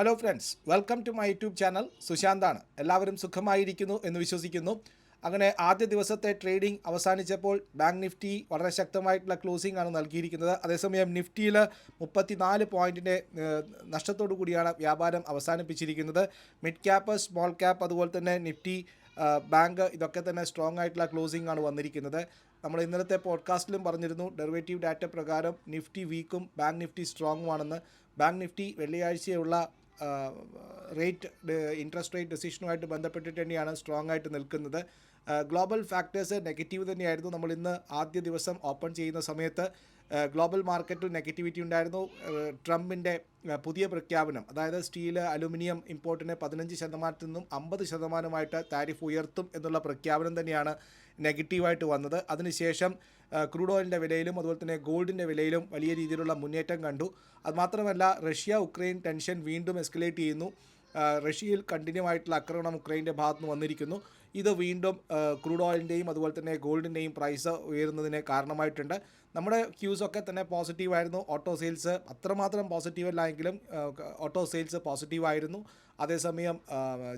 Hello friends welcome to my YouTube channel സുശാന്താണ് എല്ലാവരും സുഖമായിരിക്കുന്നു എന്ന് വിശ്വസിക്കുന്നു. അങ്ങനെ ആദ്യ ദിവസത്തെ ട്രേഡിംഗ് അവസാനിച്ചപ്പോൾ ബാങ്ക് നിഫ്റ്റി വളരെ ശക്തമായിട്ടുള്ള ക്ലോസിംഗ് ആണ് നൽകിയിരിക്കുന്നത്. അതേസമയം നിഫ്റ്റിയിൽ മുപ്പത്തിനാല് പോയിന്റിന്റെ നഷ്ടത്തോടു കൂടിയാണ് വ്യാപാരം അവസാനിപ്പിച്ചിരിക്കുന്നത്. മിഡ് ക്യാപ്പ് സ്മോൾ ക്യാപ്പ് അതുപോലെ തന്നെ നിഫ്റ്റി ബാങ്ക് ഇതൊക്കെ തന്നെ സ്ട്രോങ് ആയിട്ടുള്ള ക്ലോസിംഗ് ആണ് വന്നിരിക്കുന്നത്. നമ്മൾ ഇന്നലത്തെ പോഡ്കാസ്റ്റിലും പറഞ്ഞിരുന്നു ഡെറിവേറ്റീവ് ഡാറ്റ പ്രകാരം നിഫ്റ്റി വീക്കും ബാങ്ക് നിഫ്റ്റി സ്ട്രോങ്ങുമാണെന്ന് ബാങ്ക് നിഫ്റ്റി വെള്ളിയാഴ്ചയുള്ള റേറ്റ് ഇൻട്രസ്റ്റ് റേറ്റ് ഡെസിഷനുമായിട്ട് ബന്ധപ്പെട്ടിട്ട് തന്നെയാണ് സ്ട്രോങ് ആയിട്ട് നിൽക്കുന്നത് ഗ്ലോബൽ ഫാക്ടേഴ്സ് നെഗറ്റീവ് തന്നെയായിരുന്നു. നമ്മൾ ഇന്ന് ആദ്യ ദിവസം ഓപ്പൺ ചെയ്യുന്ന സമയത്ത് ഗ്ലോബൽ മാർക്കറ്റിൽ നെഗറ്റിവിറ്റി ഉണ്ടായിരുന്നു. ട്രംപിന്റെ പുതിയ പ്രഖ്യാപനം അതായത് സ്റ്റീൽ അലുമിനിയം ഇമ്പോർട്ടിന് പതിനഞ്ച് ശതമാനത്തിൽ നിന്നും അമ്പത് ശതമാനമായിട്ട് താരിഫ് ഉയർത്തും എന്നുള്ള പ്രഖ്യാപനം തന്നെയാണ് നെഗറ്റീവായിട്ട് വന്നത്. അതിനുശേഷം ക്രൂഡ് ഓയിലിന്റെ വിലയിലും അതുപോലെ തന്നെ ഗോൾഡിന്റെ വിലയിലും വലിയ രീതിയിലുള്ള മുന്നേറ്റം കണ്ടു. അതുമാത്രമല്ല റഷ്യ ഉക്രൈൻ ടെൻഷൻ വീണ്ടും എസ്കലേറ്റ് ചെയ്യുന്നു. റഷ്യയിൽ കണ്ടിന്യൂ ആയിട്ടുള്ള ആക്രമണം ഉക്രൈന്റെ ഭാഗത്ത് നിന്ന് വന്നിരിക്കുന്നു. ഇത് വീണ്ടും ക്രൂഡ് ഓയിലിന്റെയും അതുപോലെ തന്നെ ഗോൾഡിന്റെയും പ്രൈസ് ഉയരുന്നതിന് കാരണമായിട്ടുണ്ട്. നമ്മുടെ ക്യൂസ് ഒക്കെ തന്നെ പോസിറ്റീവായിരുന്നു ഓട്ടോ സെയിൽസ് അത്രമാത്രം പോസിറ്റീവ് അല്ല എങ്കിലും ഓട്ടോ സെയിൽസ് പോസിറ്റീവായിരുന്നു അതേസമയം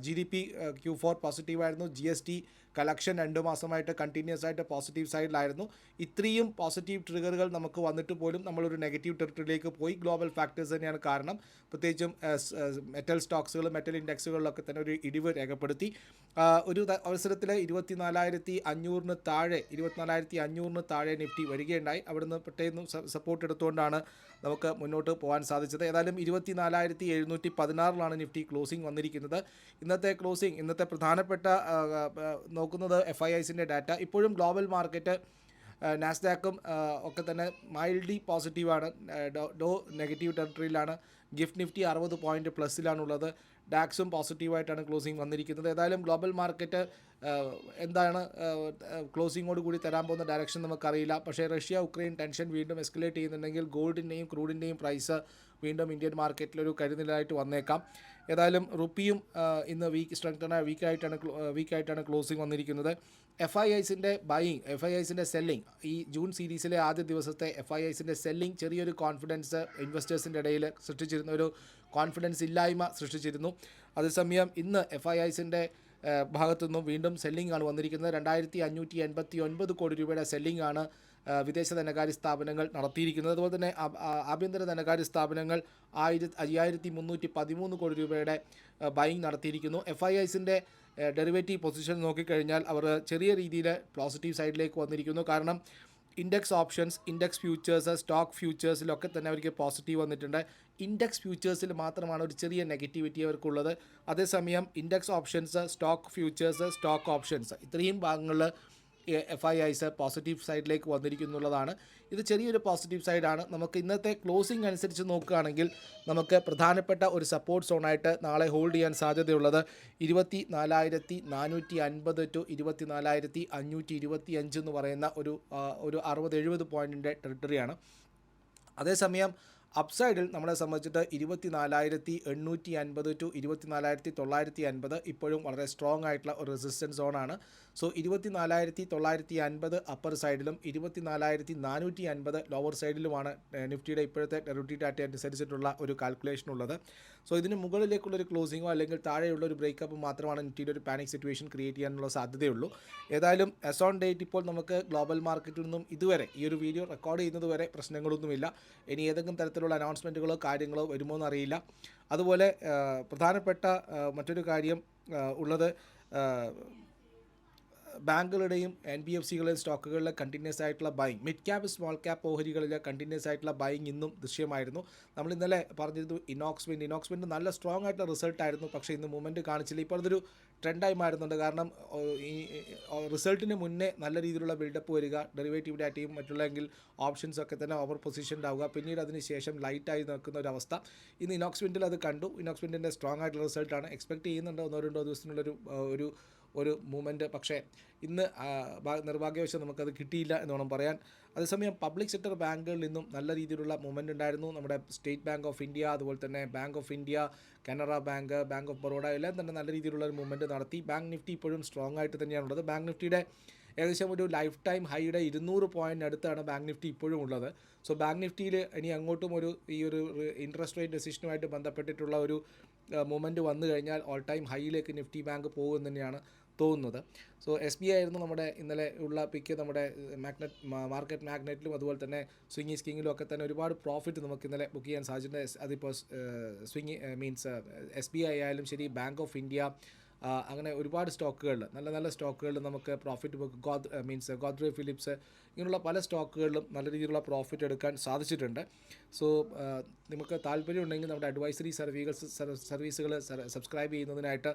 G D P Q four പോസിറ്റീവായിരുന്നു G S T collection രണ്ട് മാസമായിട്ട് കണ്ടിന്യൂസ് ആയിട്ട് പോസിറ്റീവ് സൈഡിലായിരുന്നു ഇത്രയും പോസിറ്റീവ് ട്രിഗറുകൾ നമുക്ക് വന്നിട്ട് പോലും നമ്മളൊരു നെഗറ്റീവ് ടെറിട്ടറിയിലേക്ക് പോയി. ഗ്ലോബൽ ഫാക്ടേഴ്സ് തന്നെയാണ് കാരണം. പ്രത്യേകിച്ചും മെറ്റൽ സ്റ്റോക്സുകൾ മെറ്റൽ ഇൻഡെക്സുകളിലൊക്കെ തന്നെ ഒരു ഇടിവ് രേഖപ്പെടുത്തി. ഒരു അവസരത്തിൽ അവസരത്തിൽ ഇരുപത്തിനാലായിരത്തി അഞ്ഞൂറിന് താഴെ ഇരുപത്തിനാലായിരത്തി അഞ്ഞൂറിന് താഴെ നിഫ്റ്റി വരികയുണ്ടായി. അവിടുന്ന് പെട്ടെന്ന് സപ്പോർട്ട് എടുത്തുകൊണ്ടാണ് നമുക്ക് മുന്നോട്ട് പോകാൻ സാധിച്ചത്. ഏതായാലും ഇരുപത്തി നാലായിരത്തി എഴുന്നൂറ്റി പതിനാറിലാണ് നിഫ്റ്റി ക്ലോസിംഗ് വന്നിരിക്കുന്നത്. ഇന്നത്തെ ക്ലോസിംഗ് ഇന്നത്തെ പ്രധാനപ്പെട്ട നോക്കുന്നത് എഫ് ഐ ഐസിന്റെ ഡാറ്റ ഇപ്പോഴും ഗ്ലോബൽ മാർക്കറ്റ് നാസ്ഡാക്കും ഒക്കെ തന്നെ മൈൽഡി പോസിറ്റീവാണ് ഡോ ഡോ നെഗറ്റീവ് ടെറിട്ടറിയിലാണ് ഗിഫ്റ്റ് നിഫ്റ്റി അറുപത് പോയിന്റ് പ്ലസ്സിലാണുള്ളത് ഡാക്സും പോസിറ്റീവായിട്ടാണ് ക്ലോസിംഗ് വന്നിരിക്കുന്നത്. ഏതായാലും ഗ്ലോബൽ മാർക്കറ്റ് എന്താണ് ക്ലോസിങ്ങോട് കൂടി തരാൻ പോകുന്ന ഡയറക്ഷൻ നമുക്കറിയില്ല. പക്ഷേ റഷ്യ ഉക്രൈൻ ടെൻഷൻ വീണ്ടും എസ്കലേറ്റ് ചെയ്യുന്നുണ്ടെങ്കിൽ ഗോൾഡിന്റെയും ക്രൂഡിന്റെയും പ്രൈസ് വീണ്ടും ഇന്ത്യൻ മാർക്കറ്റിലൊരു കരുതലായിട്ട് വന്നേക്കാം. ഏതായാലും റുപ്പിയും ഇന്ന് വീക്ക് സ്ട്രെങ്തന വീക്കായിട്ടാണ് വീക്കായിട്ടാണ് ക്ലോസിംഗ് വന്നിരിക്കുന്നത്. എഫ് ഐ ഐസിന്റെ ബൈയിങ് എഫ് ഐ ഐസിന്റെ സെല്ലിംഗ് ഈ ജൂൺ സീരീസിലെ ആദ്യ ദിവസത്തെ എഫ് ഐ ഐസിന്റെ സെല്ലിംഗ് ചെറിയൊരു കോൺഫിഡൻസ് ഇൻവെസ്റ്റേഴ്സിന്റെ ഇടയിൽ സൃഷ്ടിച്ചിരുന്ന ഒരു കോൺഫിഡൻസ് ഇല്ലായ്മ സൃഷ്ടിച്ചിരുന്നു. അതേസമയം ഇന്ന് എഫ് ഐ ഐസിന്റെ ഭാഗത്തു നിന്നും വീണ്ടും സെല്ലിംഗ് ആണ് വന്നിരിക്കുന്നത്. രണ്ടായിരത്തി അഞ്ഞൂറ്റി എൺപത്തി ഒൻപത് കോടി രൂപയുടെ സെല്ലിംഗ് ആണ് വിദേശ ധനകാര്യ സ്ഥാപനങ്ങൾ നടത്തിയിരിക്കുന്നത്. അതുപോലെ തന്നെ ആഭ്യന്തര ധനകാര്യ സ്ഥാപനങ്ങൾ ആയിരത്തി അയ്യായിരത്തി മുന്നൂറ്റി പതിമൂന്ന് കോടി രൂപയുടെ ബൈങ് നടത്തിയിരിക്കുന്നു. എഫ് ഐ ഐസിന്റെ ഡെറിവേറ്റീവ് പൊസിഷൻ നോക്കിക്കഴിഞ്ഞാൽ അവർ ചെറിയ രീതിയിൽ പോസിറ്റീവ് സൈഡിലേക്ക് വന്നിരിക്കുന്നു. കാരണം index options index futures stock ഫ്യൂച്ചേഴ്സിലൊക്കെ തന്നെ അവർക്ക് പോസിറ്റീവ് വന്നിട്ടുണ്ട്. ഇൻഡെക്സ് ഫ്യൂച്ചേഴ്സിൽ മാത്രമാണ് ഒരു ചെറിയ നെഗറ്റിവിറ്റി അവർക്കുള്ളത്. അതേസമയം index options stock futures stock options ഇത്രയും ഭാഗങ്ങളിൽ എഫ് ഐ ഐസ് പോസിറ്റീവ് സൈഡിലേക്ക് വന്നിരിക്കുന്നുള്ളതാണ്. ഇത് ചെറിയൊരു പോസിറ്റീവ് സൈഡാണ് നമുക്ക് ഇന്നത്തെ ക്ലോസിംഗ് അനുസരിച്ച് നോക്കുകയാണെങ്കിൽ നമുക്ക് പ്രധാനപ്പെട്ട ഒരു സപ്പോർട്ട് സോണായിട്ട് നാളെ ഹോൾഡ് ചെയ്യാൻ സാധ്യതയുള്ളത് ഇരുപത്തി നാലായിരത്തി നാനൂറ്റി അൻപത് ടു ഇരുപത്തി നാലായിരത്തി അഞ്ഞൂറ്റി ഇരുപത്തി അഞ്ച് എന്ന് പറയുന്ന ഒരു ഒരു അറുപത് എഴുപത് പോയിന്റിന്റെ ടെറിട്ടറിയാണ് അതേസമയം അപ്സൈഡിൽ നമ്മളെ സംബന്ധിച്ചിട്ട് ഇരുപത്തി നാലായിരത്തി എണ്ണൂറ്റി അൻപത് ടു ഇരുപത്തി നാലായിരത്തി തൊള്ളായിരത്തി അൻപത് ഇപ്പോഴും വളരെ സ്ട്രോങ് ആയിട്ടുള്ള ഒരു റെസിസ്റ്റൻസ് സോണാണ് സോ ഇരുപത്തി നാലായിരത്തി തൊള്ളായിരത്തി അൻപത് അപ്പർ സൈഡിലും ഇരുപത്തി നാലായിരത്തി നാനൂറ്റി അൻപത് ലോവർ സൈഡിലുമാണ് നിഫ്റ്റിയുടെ ഇപ്പോഴത്തെ ഡെറിവേറ്റീവ് ഡാറ്റ അനുസരിച്ചിട്ടുള്ള ഒരു കാൽക്കുലേഷൻ ഉള്ളത്. സോ ഇതിന് മുകളിലേക്കുള്ള ഒരു ക്ലോസിങ്ങോ അല്ലെങ്കിൽ താഴെയുള്ള ഒരു ബ്രേക്കപ്പ് മാത്രമാണ് നിഫ്റ്റിയുടെ ഒരു പാനിക് സിറ്റുവേഷൻ ക്രിയേറ്റ് ചെയ്യാനുള്ള സാധ്യതയുള്ളൂ. ഏതായാലും എസ് ഓൺ ഡേറ്റ് ഇപ്പോൾ നമുക്ക് ഗ്ലോബൽ മാർക്കറ്റിൽ നിന്നും ഇതുവരെ ഈ ഒരു വീഡിയോ റെക്കോർഡ് ചെയ്യുന്നതുവരെ പ്രശ്നങ്ങളൊന്നുമില്ല. ഇനി ഏതെങ്കിലും തരത്തിലുള്ള അനൗൺസ്മെന്റുകളോ കാര്യങ്ങളോ വരുമോ എന്നറിയില്ല. അതുപോലെ പ്രധാനപ്പെട്ട മറ്റൊരു കാര്യം ഉള്ളത് ബാങ്കുകളുടെയും എൻ ബി എഫ് സികളുടെയും സ്റ്റോക്കുകളിലെ കണ്ടിന്യൂസ് ആയിട്ടുള്ള buying mid cap small cap ഓഹരികളിലെ continuous ആയിട്ടുള്ള ബൈങ് ഇന്നും ദൃശ്യമായിരുന്നു. നമ്മൾ ഇന്നലെ പറഞ്ഞിരുന്നു ഇനോക്സ് വിൻഡ് നല്ല സ്ട്രോങ് ആയിട്ടുള്ള റിസൾട്ടായിരുന്നു പക്ഷേ ഇന്ന് മൂവ്മെന്റ് കാണിച്ചില്ല. ഇപ്പോൾ അതൊരു ട്രെൻഡായി മാറുന്നുണ്ട്. കാരണം ഈ റിസൾട്ടിന് മുന്നേ നല്ല രീതിയിലുള്ള ബിൽഡപ്പ് വരിക ഡെറിവേറ്റീവ് ഡാറ്റയും മറ്റുള്ളെങ്കിൽ ഓപ്ഷൻസ് ഒക്കെ തന്നെ ഓവർ പൊസിഷൻഡ് ആവുക. പിന്നീട് അതിന് ശേഷം ലൈറ്റായി നിൽക്കുന്ന ഒരു അവസ്ഥ. ഇന്ന് ഇനോക്സ് വിൻഡിൽ അത് കണ്ടു. ഇനോക്സ് വിൻഡിന്റെ സ്ട്രോങ് ആയിട്ടുള്ള റിസൾട്ടാണ് എക്സ്പെക്ട് ചെയ്യുന്നുണ്ട്. ഒന്നോ രണ്ടോ ദിവസത്തിനുള്ളൊരു ഒരു ഒരു മൂവ്മെന്റ് പക്ഷേ ഇന്ന് നിർഭാഗ്യവശം നമുക്കത് കിട്ടിയില്ല എന്ന് വേണം പറയാൻ. അതേസമയം പബ്ലിക് സെക്ടർ ബാങ്കുകളിൽ നിന്നും നല്ല രീതിയിലുള്ള മൂവ്മെന്റ് ഉണ്ടായിരുന്നു. നമ്മുടെ സ്റ്റേറ്റ് ബാങ്ക് ഓഫ് ഇന്ത്യ അതുപോലെ തന്നെ bank of India Canara bank bank of Baroda എല്ലാം തന്നെ നല്ല രീതിയിലുള്ള ഒരു മൂവ്മെന്റ് നടത്തി. ബാങ്ക് നിഫ്റ്റി ഇപ്പോഴും സ്ട്രോങ് ആയിട്ട് തന്നെയാണ് ഉള്ളത്. ബാങ്ക് നിഫ്റ്റിയുടെ ഏകദേശം ഒരു ലൈഫ് ടൈം ഹൈയുടെ ഇരുന്നൂറ് പോയിന്റ് അടുത്താണ് ബാങ്ക് നിഫ്റ്റി ഇപ്പോഴും ഉള്ളത്. സോ ബാങ്ക് നിഫ്റ്റിയിൽ ഇനി അങ്ങോട്ടും ഒരു ഈ ഒരു ഇൻട്രസ്റ്റ് റേറ്റ് ഡെസിഷനുമായിട്ട് ബന്ധപ്പെട്ടിട്ടുള്ള ഒരു മൂമെന്റ് വന്നു കഴിഞ്ഞാൽ ഓൾ ടൈം ഹൈയിലേക്ക് നിഫ്റ്റി ബാങ്ക് പോകും തന്നെയാണ്. തോന്നുന്നത്. സോ എസ് ബി ഐ ആയിരുന്നു നമ്മുടെ ഇന്നലെ ഉള്ള പിക്ക് നമ്മുടെ മാഗ്നറ്റ് മാർക്കറ്റ് മാഗ്നറ്റിലും അതുപോലെ തന്നെ സ്വിങ്ങി സ്കിങ്ങിലും ഒക്കെ തന്നെ ഒരുപാട് പ്രോഫിറ്റ് നമുക്ക് ഇന്നലെ ബുക്ക് ചെയ്യാൻ സാധിച്ചിട്ടുണ്ട്. അതിപ്പോൾ സ്വിങ്ങി മീൻസ് എസ് ബി ഐ ആയാലും ശരി ബാങ്ക് ഓഫ് ഇന്ത്യ അങ്ങനെ ഒരുപാട് സ്റ്റോക്കുകളിൽ നല്ല നല്ല സ്റ്റോക്കുകളിൽ നമുക്ക് പ്രോഫിറ്റ് ബുക്ക് ഗോദ് മീൻസ് ഗോദ്രെ ഫിലിപ്സ് ഇങ്ങനെയുള്ള പല സ്റ്റോക്കുകളിലും നല്ല രീതിയിലുള്ള പ്രോഫിറ്റ് എടുക്കാൻ സാധിച്ചിട്ടുണ്ട്. സോ നിങ്ങൾക്ക് താല്പര്യമുണ്ടെങ്കിൽ നമ്മുടെ അഡ്വൈസറി സർവീസ് സർവീസുകൾ സബ്സ്ക്രൈബ് ചെയ്യുന്നതിനായിട്ട്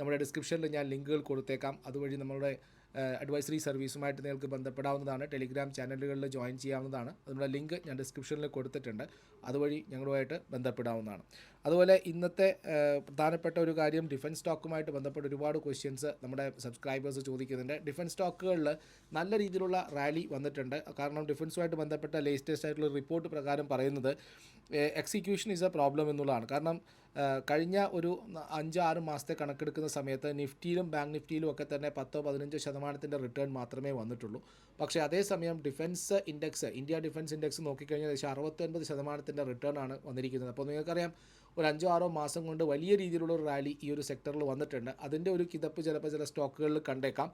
നമ്മുടെ ഡിസ്ക്രിപ്ഷനിൽ ഞാൻ ലിങ്കുകൾ കൊടുത്തേക്കാം. അതുവഴി നമ്മളുടെ അഡ്വൈസറി സർവീസുമായിട്ട് നിങ്ങൾക്ക് ബന്ധപ്പെടാവുന്നതാണ്. ടെലിഗ്രാം ചാനലുകളിൽ ജോയിൻ ചെയ്യാവുന്നതാണ്. അതിനുള്ള ലിങ്ക് ഞാൻ ഡിസ്ക്രിപ്ഷനിൽ കൊടുത്തിട്ടുണ്ട്. അതുവഴി ഞങ്ങളുമായിട്ട് ബന്ധപ്പെടാവുന്നതാണ്. അതുപോലെ ഇന്നത്തെ പ്രധാനപ്പെട്ട ഒരു കാര്യം ഡിഫൻസ് സ്റ്റോക്കുമായിട്ട് ബന്ധപ്പെട്ട് ഒരുപാട് ക്വസ്റ്റ്യൻസ് നമ്മുടെ സബ്സ്ക്രൈബേഴ്സ് ചോദിക്കുന്നുണ്ട്. ഡിഫൻസ് സ്റ്റോക്കുകളിൽ നല്ല രീതിയിലുള്ള റാലി വന്നിട്ടുണ്ട്. കാരണം ഡിഫൻസുമായിട്ട് ബന്ധപ്പെട്ട ലേറ്റസ്റ്റ് ആയിട്ടുള്ള റിപ്പോർട്ട് പ്രകാരം പറയുന്നത് എക്സിക്യൂഷൻ ഈസ് എ പ്രോബ്ലം എന്നുള്ളതാണ്. കാരണം കഴിഞ്ഞ ഒരു അഞ്ചോ ആറ് മാസത്തെ കണക്കെടുക്കുന്ന സമയത്ത് നിഫ്റ്റിയിലും ബാങ്ക് നിഫ്റ്റിയിലും ഒക്കെ തന്നെ പത്തോ പതിനഞ്ചോ ശതമാനത്തിന്റെ റിട്ടേൺ മാത്രമേ വന്നിട്ടുള്ളൂ. പക്ഷേ അതേസമയം defence index India defence index നോക്കിക്കഴിഞ്ഞാൽ ഏകദേശം അറുപത്തൊൻപത് ശതമാനത്തിന്റെ റിട്ടേൺ ആണ് വന്നിരിക്കുന്നത്. അപ്പോൾ നിങ്ങൾക്കറിയാം ഒരു അഞ്ചോ ആറോ മാസം കൊണ്ട് വലിയ രീതിയിലുള്ള ഒരു റാലി ഈ ഒരു സെക്ടറിൽ വന്നിട്ടുണ്ട്. അതിന്റെ ഒരു കിതപ്പ് ചിലപ്പോൾ ചില സ്റ്റോക്കുകളിൽ കണ്ടേക്കാം.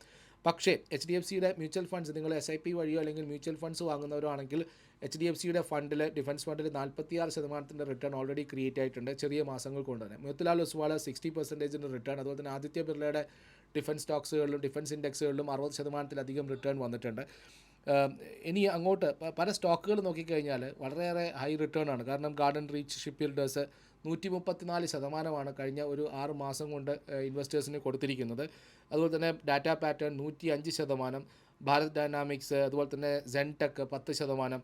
പക്ഷേ എച്ച് ഡി എഫ് സിയുടെ മ്യൂച്വൽ ഫണ്ട്സ് നിങ്ങൾ എസ് ഐ പി വഴിയോ അല്ലെങ്കിൽ മ്യൂച്വൽ ഫണ്ട്സ് വാങ്ങുന്നവരാണെങ്കിൽ എച്ച് ഡി എഫ് സിയുടെ ഫണ്ടിൽ ഡിഫൻസ് ഫണ്ടിൽ നാൽപ്പത്തിയാറ് ശതമാനത്തിന്റെ റിട്ടേൺ ഓൾറെഡി ക്രിയേറ്റ് ആയിട്ടുണ്ട് ചെറിയ മാസങ്ങൾ കൊണ്ട് തന്നെ. മോത്തിലാൽ ഒസ്വാള സിക്സ്റ്റി പെർസെന്റേജിന്റെ റിട്ടേൺ അതുപോലെ തന്നെ ആദിത്യ ബിർളയുടെ ഡിഫൻസ് സ്റ്റോക്സുകളിലും ഡിഫൻസ് ഇൻഡെക്സുകളിലും അറുപത് ശതമാനത്തിലധികം റിട്ടേൺ വന്നിട്ടുണ്ട്. ഇനി അങ്ങോട്ട് പല സ്റ്റോക്കുകൾ നോക്കിക്കഴിഞ്ഞാൽ വളരെയേറെ ഹൈ റിട്ടേൺ ആണ്. കാരണം ഗാർഡൻ റീച്ച് ഷിപ്പ് ബിൽഡേഴ്സ് നൂറ്റി മുപ്പത്തിനാല് ശതമാനമാണ് കഴിഞ്ഞ ഒരു ആറ് മാസം കൊണ്ട് ഇൻവെസ്റ്റേഴ്സിന് കൊടുത്തിരിക്കുന്നത്. അതുപോലെ തന്നെ ഡാറ്റ പാറ്റേൺ നൂറ്റി അഞ്ച് ശതമാനം ഭാരത് ഡൈനാമിക്സ് അതുപോലെ തന്നെ സെൻടെക് പത്ത് ശതമാനം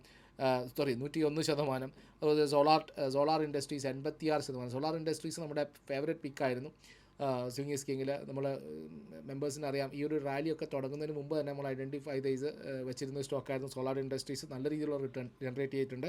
സോറി നൂറ്റി ഒന്ന് ശതമാനം അതുപോലെ സോളാർ സോളാർ ഇൻഡസ്ട്രീസ് എൺപത്തിയാറ് ശതമാനം. സോളാർ ഇൻഡസ്ട്രീസ് നമ്മുടെ ഫേവറേറ്റ് പിക്കായിരുന്നു സ്വിംഗ് സ്കിങ്ങിൽ നമ്മൾ മെമ്പേഴ്സിന് അറിയാം. ഈ ഒരു റാലിയൊക്കെ തുടങ്ങുന്നതിന് മുമ്പ് തന്നെ നമ്മൾ ഐഡന്റിഫൈ ചെയ്ത് വെച്ചിരുന്ന സ്റ്റോക്കായിരുന്നു സോളാർ ഇൻഡസ്ട്രീസ് നല്ല രീതിയിലുള്ള റിട്ടേൺ ജനറേറ്റ് ചെയ്തിട്ടുണ്ട്.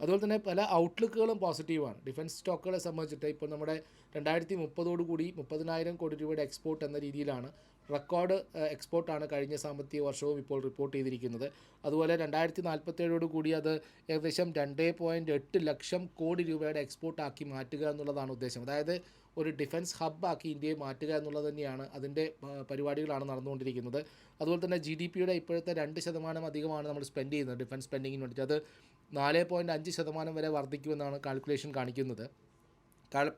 അതുപോലെ തന്നെ പല ഔട്ട്ലുക്കുകളും പോസിറ്റീവാണ് ഡിഫൻസ് സ്റ്റോക്കുകളെ സംബന്ധിച്ചിട്ട് ഇപ്പോൾ നമ്മുടെ രണ്ടായിരത്തി മുപ്പതോടുകൂടി മുപ്പതിനായിരം കോടി രൂപയുടെ എക്സ്പോർട്ട് എന്ന രീതിയിലാണ് റെക്കോർഡ് എക്സ്പോർട്ടാണ് കഴിഞ്ഞ സാമ്പത്തിക വർഷവും ഇപ്പോൾ റിപ്പോർട്ട് ചെയ്തിരിക്കുന്നത്. അതുപോലെ രണ്ടായിരത്തി നാൽപ്പത്തേഴോട് കൂടി അത് ഏകദേശം രണ്ട് പോയിന്റ് എട്ട് ലക്ഷം കോടി രൂപയുടെ എക്സ്പോർട്ടാക്കി മാറ്റുക എന്നുള്ളതാണ് ഉദ്ദേശം. അതായത് ഒരു ഡിഫൻസ് ഹബ്ബാക്കി ഇന്ത്യയെ മാറ്റുക എന്നുള്ളത് തന്നെയാണ് അതിന്റെ പരിപാടികളാണ് നടന്നുകൊണ്ടിരിക്കുന്നത്. അതുപോലെ തന്നെ ജി ഡി പിയുടെ ഇപ്പോഴത്തെ രണ്ട് ശതമാനം അധികമാണ് നമ്മൾ സ്പെൻഡ് ചെയ്യുന്നത് ഡിഫൻസ് സ്പെൻഡിങ്ങിന് വേണ്ടിയിട്ട്. അത് നാല് പോയിന്റ് അഞ്ച് ശതമാനം വരെ വർദ്ധിക്കുമെന്നാണ് കാൽക്കുലേഷൻ കാണിക്കുന്നത്.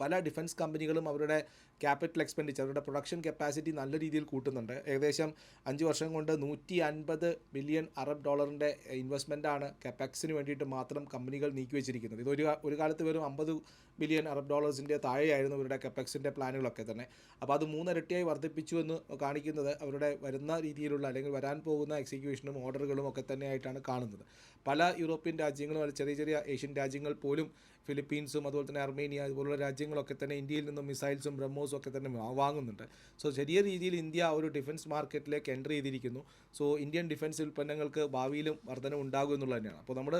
പല ഡിഫൻസ് കമ്പനികളും അവരുടെ ക്യാപിറ്റൽ എക്സ്പെൻഡിച്ചർ അവരുടെ പ്രൊഡക്ഷൻ കപ്പാസിറ്റി നല്ല രീതിയിൽ കൂട്ടുന്നുണ്ട്. ഏകദേശം അഞ്ച് വർഷം കൊണ്ട് നൂറ്റി അൻപത് ബില്യൺ അറബ് ഡോളറിന്റെ ഇൻവെസ്റ്റ്മെന്റാണ് കപ്പാക്സിന് വേണ്ടിയിട്ട് മാത്രം കമ്പനികൾ നീക്കി വെച്ചിരിക്കുന്നത് ഇത് ഒരു ഒരു കാലത്ത് വെറും അമ്പത് ബില്യൺ അറബ് ഡോളേഴ്സിന്റെ താഴെയായിരുന്നു ഇവരുടെ കപ്പാക്സിന്റെ പ്ലാനുകളൊക്കെ തന്നെ. അപ്പോൾ അത് മൂന്നിരട്ടിയായി വർദ്ധിപ്പിച്ചു എന്ന് കാണിക്കുന്നത് അവരുടെ വരുന്ന രീതിയിലുള്ള അല്ലെങ്കിൽ വരാൻ പോകുന്ന എക്സിക്യൂഷനും ഓർഡറുകളും ഒക്കെ തന്നെയായിട്ടാണ് കാണുന്നത്. പല യൂറോപ്യൻ രാജ്യങ്ങളും അല്ലെങ്കിൽ ചെറിയ ചെറിയ ഏഷ്യൻ രാജ്യങ്ങൾ പോലും ഫിലിപ്പീൻസും അതുപോലെ തന്നെ അർമേനിയ അതുപോലുള്ള രാജ്യങ്ങളൊക്കെ തന്നെ ഇന്ത്യയിൽ നിന്നും മിസൈൽസും ബ്രഹ്മോസും ഒക്കെ തന്നെ വാങ്ങുന്നുണ്ട്. സോ ചെറിയ രീതിയിൽ ഇന്ത്യ ഒരു ഡിഫൻസ് മാർക്കറ്റിലേക്ക് എന്റർ ചെയ്തിരിക്കുന്നു. സോ ഇന്ത്യൻ ഡിഫൻസ് ഉൽപ്പന്നങ്ങൾക്ക് ഭാവിയിലും വർധന ഉണ്ടാകും എന്നുള്ളത് തന്നെയാണ്. അപ്പോൾ നമ്മൾ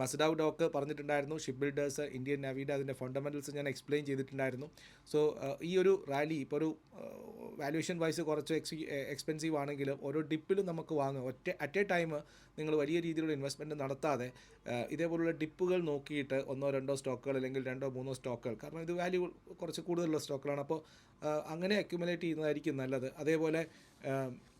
മസ്ഡാവ് ഡോക്ക് പറഞ്ഞിട്ടുണ്ടായിരുന്നു ഷിപ്പ് ബിൽഡേഴ്സ് ഇന്ത്യൻ നാവിയുടെ അതിന്റെ ഫണ്ടമെന്റൽസ് ഞാൻ എക്സ്പ്ലെയിൻ ചെയ്തിട്ടുണ്ടായിരുന്നു. സോ ഈ ഒരു റാലി ഇപ്പോൾ ഒരു വാല്യുവേഷൻ വൈസ് കുറച്ച് എക്സി എക്സ്പെൻസീവ് ആണെങ്കിലും ഓരോ ഡിപ്പിലും നമുക്ക് വാങ്ങാം. ഒറ്റ അറ്റ് എ ടൈം നിങ്ങൾ വലിയ രീതിയിലുള്ള ഇൻവെസ്റ്റ്മെന്റ് നടത്താതെ ഇതേപോലുള്ള ഡിപ്പുകൾ നോക്കിയിട്ട് ഒന്നോ രണ്ടോ സ്റ്റോക്കുകൾ അല്ലെങ്കിൽ രണ്ടോ മൂന്നോ സ്റ്റോക്കുകൾ കാരണം ഇത് വാല്യൂ കുറച്ച് കൂടുതലുള്ള സ്റ്റോക്കുകളാണ് അപ്പോൾ അങ്ങനെ അക്യുമുലേറ്റ് ചെയ്യുന്നതായിരിക്കും നല്ലത്. അതേപോലെ